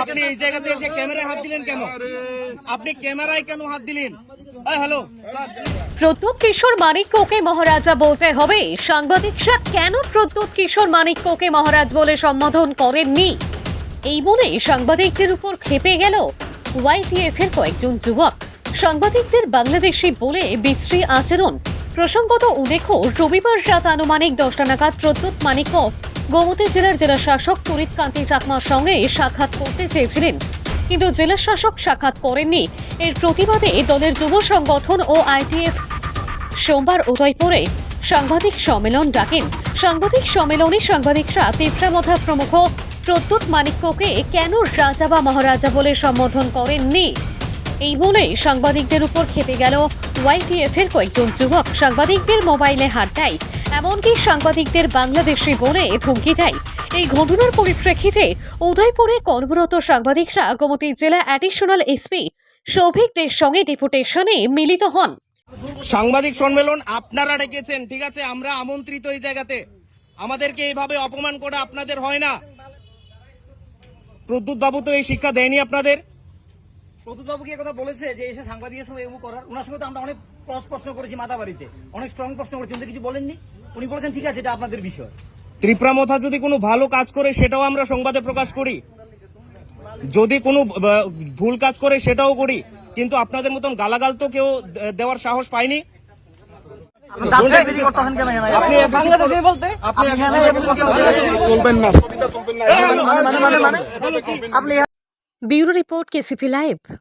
আপনি এই জায়গাতে এসে ক্যামেরায় হাত দিলেন কেন? আপনি ক্যামেরায় কেন হাত দিলেন? হ্যালো কিশোর মানিক্যকে মহারাজা বলতে হবে। সাংবাদিকরা কেন প্রদ্যুৎ কিশোর মানিক্যকে মহারাজ বলে সম্বোধন করেননি? এই বলে সাংবাদিকদের উপর খেপে গেল ওয়াইটিএফ এর কয়েকজন যুবক। সাংবাদিকদের বাংলাদেশি বলে বিশ্রী আচরণ। প্রসঙ্গত উল্লেখ রবিবার রাত আনুমানিক দশটা নাগাদ প্রদ্যুৎ মানিক্য গোমতী জেলার জেলা শাসক তরিত কান্তি চাকমার সঙ্গে সাক্ষাৎ করতে চেয়েছিলেন। কিন্তু জেলা শাসক সাক্ষাৎ করেননি। এর প্রতিবাদে দলের যুব সংগঠন ও আইটিএফ সোমবার উদয়পুরে সাংবাদিক সম্মেলন ডাকেন। সাংবাদিক সম্মেলনে সাংবাদিকরা তীব্রামথা প্রমুখ প্রদ্যুৎ মানিক্যকে কেন রাজা বা মহারাজা বলে সম্বোধন করেননি? এই বলে সাংবাদিকদের উপর খেপে গেল ওয়াইটিএফ এর কয়েকজন যুবক। সাংবাদিকদের মোবাইলে হাত দেয়। এমনকি সাংবাদিকদের বাংলাদেশি বলে ধমকি দেয়। এই ঘটনার পরিপ্রেক্ষিতে উদয়পুরে কর্মরত সাংবাদিকরা গোমতী জেলা অ্যাডিশনাল এসপি সৌভিকদের সঙ্গে ডেপুটেশনে মিলিত হন। সাংবাদিক সম্মেলন আপনারা ডেকেছেন, ঠিক আছে? আমরা আমন্ত্রিত এই জায়গাতে। আমাদেরকে এইভাবে অপমান করা আপনাদের হয় না। প্রদ্যুৎ বাবু তো এই শিক্ষা দেয়নি আপনাদের। প্রদ্যুৎবাবু কি কথা বলেছে যে এসে সাংবাদিকের করার ওনার সঙ্গে তো আমরা অনেক ক্রস প্রশ্ন করেছি মাতাবাড়িতে অনেক স্ট্রং প্রশ্ন করেছি উনি কিছু বলেননি উনি বলেছেন ঠিক আছে এটা আপনাদের বিষয় ত্রিপুরামথা যদি কোনো ভালো কাজ করে সেটাও আমরা সংবাদে প্রকাশ করি যদি কোনো ভুল কাজ করে সেটাও করি কিন্তু আপনাদের মতন গালাগাল তো কেউ দেওয়ার সাহস পায়নি? আপনি বাংলাদেশে বলতে আপনি এখানে এমন